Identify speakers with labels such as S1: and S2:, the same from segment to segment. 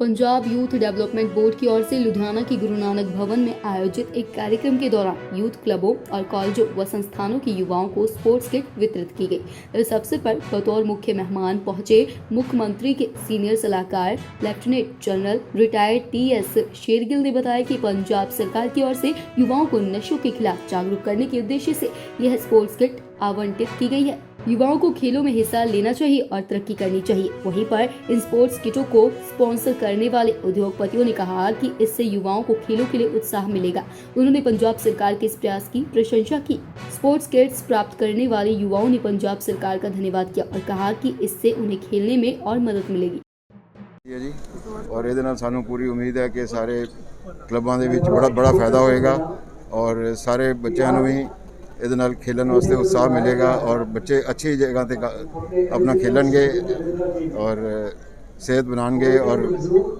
S1: Punjab youth development board की ओर से लुधियाना के गुरु नानक भवन में आयोजित एक कार्यक्रम के दौरान यूथ क्लबों और कॉलेजों व संस्थानों के युवाओं को स्पोर्ट्स किट वितरित की गई। इस अवसर पर बतौर मुख्य मेहमान पहुँचे मुख्यमंत्री के सीनियर सलाहकार, lieutenant general, retired T S Shergill ने बताया कि पंजाब सरकार की ओर से युवाओं को नशों के खिलाफ जागरूक करने के उद्देश्य से यह स्पोर्ट्स किट आवंटित की गई है। युवाओं को खेलों में हिस्सा लेना चाहिए और तरक्की करनी चाहिए वहीं पर इन स्पोर्ट्स किटों को स्पॉन्सर करने वाले उद्योगपतियों ने कहा कि इससे युवाओं को खेलों के लिए उत्साह मिलेगा उन्होंने पंजाब सरकार के इस प्रयास की प्रशंसा की स्पोर्ट्स किट्स प्राप्त करने वाले युवाओं ने पंजाब सरकार का धन्यवाद किया और कहा कि इससे उन्हें खेलने में और मदद मिलेगी
S2: ਹੈ ਜੀ ਔਰ ਇਹਦੇ ਨਾਲ ਸਾਨੂੰ ਪੂਰੀ ਉਮੀਦ ਹੈ ਕਿ ਸਾਰੇ ਕਲੱਬਾਂ ਦੇ ਵਿੱਚ ਬੜਾ ਬੜਾ ਫਾਇਦਾ ਹੋਏਗਾ ਔਰ ਸਾਰੇ ਬੱਚਿਆਂ ਨੂੰ ਵੀ ਇਹਦੇ ਨਾਲ ਖੇਡਣ ਵਾਸਤੇ ਉਤਸ਼ਾਹ ਮਿਲੇਗਾ ਔਰ ਬੱਚੇ ਅੱਛੀ ਜਗ੍ਹਾ ਤੇ ਕ- ਆਪਣਾ ਖੇਡਣਗੇ ਔਰ ਸਿਹਤ ਬਣਾਉਣਗੇ ਔਰ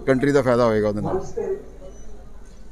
S2: ਕੰਟਰੀ ਦਾ ਫਾਇਦਾ ਹੋਏਗਾ ਉਹਦੇ ਨਾਲ।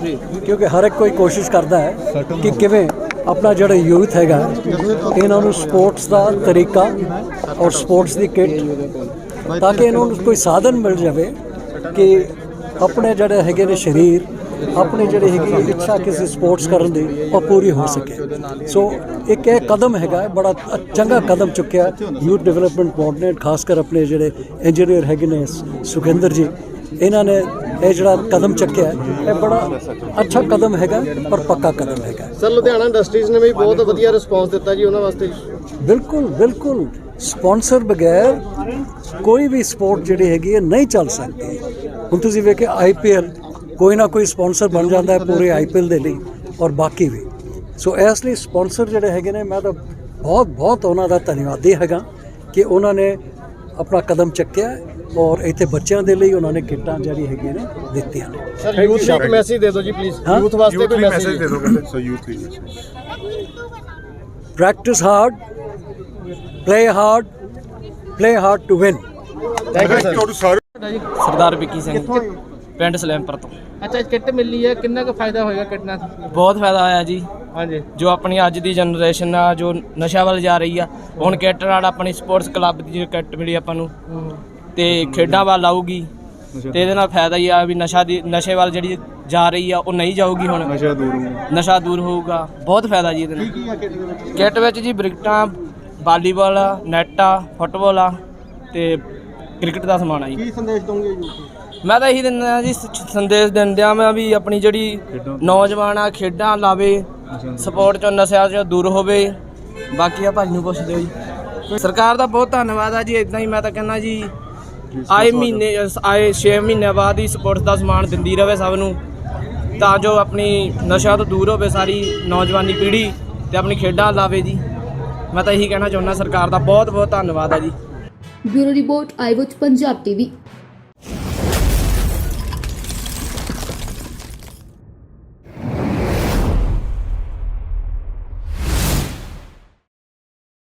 S3: ਕਿਉਂਕਿ ਹਰ ਇੱਕ ਕੋਈ ਕੋਸ਼ਿਸ਼ ਕਰਦਾ ਹੈ ਕਿ ਕਿਵੇਂ ਆਪਣਾ ਜਿਹੜਾ ਯੂਥ ਹੈਗਾ ਇਹਨਾਂ ਨੂੰ ਸਪੋਰਟਸ ਦਾ ਤਰੀਕਾ ਔਰ ਸਪੋਰਟਸ ਦੀ ਕਿੱਟ ਤਾਂ ਕਿ ਇਹਨਾਂ ਨੂੰ ਕੋਈ ਸਾਧਨ ਮਿਲ ਜਾਵੇ ਕਿ ਆਪਣੇ ਜਿਹੜੇ ਹੈਗੇ ਨੇ ਸਰੀਰ ਆਪਣੀ ਜਿਹੜੀ ਹੈਗੀ ਇੱਛਾ ਕਿਸੇ ਸਪੋਰਟਸ ਕਰਨ ਦੀ ਉਹ ਪੂਰੀ ਹੋ ਸਕੇ। ਸੋ ਇੱਕ ਇਹ ਕਦਮ ਹੈਗਾ ਬੜਾ ਚੰਗਾ ਕਦਮ ਚੁੱਕਿਆ ਯੂਥ ਡਿਵੈਲਪਮੈਂਟ ਬੋਰਡ ਨੇ ਖਾਸ ਕਰ ਆਪਣੇ ਜਿਹੜੇ ਇੰਜੀਨੀਅਰ ਹੈਗੇ ਨੇ ਸੁਖਿੰਦਰ ਜੀ ਇਹਨਾਂ ਨੇ ਇਹ ਜਿਹੜਾ ਕਦਮ ਚੱਕਿਆ ਇਹ ਬੜਾ ਅੱਛਾ ਕਦਮ ਹੈਗਾ ਪਰ ਪੱਕਾ ਕਦਮ ਹੈਗਾ।
S4: ਸਰ ਲੁਧਿਆਣਾ ਇੰਡਸਟਰੀਜ਼ ਨੇ ਵੀ ਬਹੁਤ ਵਧੀਆ ਰਿਸਪਾਂਸ ਦਿੱਤਾ ਜੀ ਉਹਨਾਂ ਵਾਸਤੇ।
S3: ਬਿਲਕੁਲ ਬਿਲਕੁਲ। ਸਪਾਂਸਰ ਬਗੈਰ ਕੋਈ ਵੀ ਸਪੋਰਟ ਜਿਹੜੀ ਹੈਗੀ ਹੈ ਨਹੀਂ ਚੱਲ ਸਕਦੀ। ਹੁਣ ਤੁਸੀਂ ਵੇਖਿਆ ਆਈਪੀਐਲ ਕੋਈ ਨਾ ਕੋਈ ਸਪਾਂਸਰ ਬਣ ਜਾਂਦਾ ਹੈ ਪੂਰੇ ਆਈਪੀਐਲ ਦੇ ਲਈ ਔਰ ਬਾਕੀ ਵੀ। ਸੋ ਇਸ ਲਈ ਸਪਾਂਸਰ ਜਿਹੜੇ ਹੈਗੇ ਨੇ ਮੈਂ ਤਾਂ ਬਹੁਤ ਬਹੁਤ ਉਹਨਾਂ ਦਾ ਧੰਨਵਾਦੀ ਹੈਗਾ ਕਿ ਉਹਨਾਂ ਨੇ ਆਪਣਾ ਕਦਮ ਚੱਕਿਆ। ਔਰ ਇੱਥੇ ਬੱਚਿਆਂ ਦੇ ਲਈ ਉਹਨਾਂ ਨੇ ਕਿੱਟਾਂ ਜਿਹੜੀ ਹੈਗੀਆਂ ਨੇ ਦਿੱਤੀਆਂ ਨੇ।
S4: ਸਰ ਯੂਥ ਨੂੰ ਇੱਕ ਮੈਸੇਜ ਦੇ ਦਿਓ ਜੀ ਪਲੀਜ਼? ਯੂਥ ਵਾਸਤੇ ਕੋਈ ਮੈਸੇਜ
S2: ਦਿਓ ਕਹਿੰਦੇ ਸੋ ਯੂਥ ਲਈ
S3: practice hard play hard play hard to win
S4: thank you sir
S5: Sardar Vicky Singh ਪਿੰਡ ਸਲੈਮਪੁਰ ਤੋਂ।
S4: ਅੱਛਾ ਕਿੱਟ ਮਿਲੀ ਹੈ ਕਿੰਨਾ ਕੁ ਫਾਇਦਾ ਹੋਏਗਾ ਕਿੱਟ ਨਾਲ
S5: ਬਹੁਤ ਫਾਇਦਾ ਹੋਇਆ ਜੀ।
S4: ਹਾਂਜੀ।
S5: ਜੋ ਆਪਣੀ ਅੱਜ ਦੀ ਜਨਰੇਸ਼ਨ ਆ ਜੋ ਨਸ਼ਾ ਵੱਲ ਜਾ ਰਹੀ ਆ ਹੁਣ ਕਿੱਟ ਨਾਲ ਆਪਣੀ ਸਪੋਰਟਸ ਕਲੱਬ ਦੀ ਕਿੱਟ ਮਿਲੀ ਆਪਾਂ ਨੂੰ। ਤੇ ਖੇਡਾਂ ਵੱਲ ਆਊਗੀ। ਤੇ ਇਹਦੇ ਨਾਲ ਫਾਇਦਾ ਹੀ ਆ ਵੀ ਨਸ਼ਾ ਦੀ ਨਸ਼ੇ ਵੱਲ ਜਿਹੜੀ ਜਾ ਰਹੀ ਆ ਉਹ ਨਹੀਂ ਜਾਊਗੀ ਹੁਣ। ਨਸ਼ਾ ਦੂਰ ਹੋਊਗਾ। ਨਸ਼ਾ ਦੂਰ ਹੋਊਗਾ। ਬਹੁਤ ਫਾਇਦਾ ਜੀ ਇਹਦੇ ਨਾਲ। ਕਿੱਟ ਵਿੱਚ? ਜੀ ਬ੍ਰਿਕਟਾਂ ਵਾਲੀਬਾਲ ਆ ਨੈਟ ਆ ਫੁੱਟਬਾਲ ਆ ਤੇ ਕ੍ਰਿਕਟ ਦਾ ਸਮਾਨ ਆ ਜੀ।
S4: ਕੀ ਸੰਦੇਸ਼ ਦੋਗੇ ਯੂਥ
S5: ਮੈਂ ਤਾਂ ਇਹੀ ਦਿੰਦਾ ਜੀ ਸ- ਸੰਦੇਸ਼ ਦਿੰਦਿਆਂ ਮੈਂ ਵੀ ਆਪਣੀ ਜਿਹੜੀ ਨੌਜਵਾਨ ਆ ਖੇਡਾਂ ਲਾਵੇ ਸਪੋਰਟ ਚੋਂ ਨਸ਼ਿਆਂ ਚੋਂ ਦੂਰ ਹੋਵੇ। ਬਾਕੀ ਆ ਭਾਜੀ ਨੂੰ ਪੁੱਛ ਦਿਓ ਜੀ। ਸਰਕਾਰ ਦਾ ਬਹੁਤ ਧੰਨਵਾਦ ਆ ਜੀ ਇਦਾਂ ਹੀ ਮੈਂ ਤਾਂ ਕਹਿੰਦਾ ਜੀ ਆਏ ਮਹੀਨੇ ਆਏ 6 ਮਹੀਨੇ ਬਾਅਦ ਹੀ ਸਪੋਰਟਸ ਦਾ ਸਮਾਨ ਦਿੰਦੀ ਰਹੇ ਸਭ ਨੂੰ। ਤਾਂ ਜੋ ਆਪਣੀ ਨਸ਼ਾ ਤੋਂ ਦੂਰ ਹੋਵੇ ਸਾਰੀ ਨੌਜਵਾਨੀ ਪੀੜ੍ਹੀ ਤੇ ਆਪਣੀ ਖੇਡਾਂ ਲਾਵੇ ਜੀ। ਮੈਂ ਤਾਂ ਇਹੀ ਕਹਿਣਾ ਚਾਹੁੰਦਾ ਸਰਕਾਰ ਦਾ ਬਹੁਤ ਬਹੁਤ ਧੰਨਵਾਦ ਹੈ ਜੀ।
S1: ਬਿਊਰੋ ਰਿਪੋਰਟ ਆਈਵੋਚ ਪੰਜਾਬ ਟੀਵੀ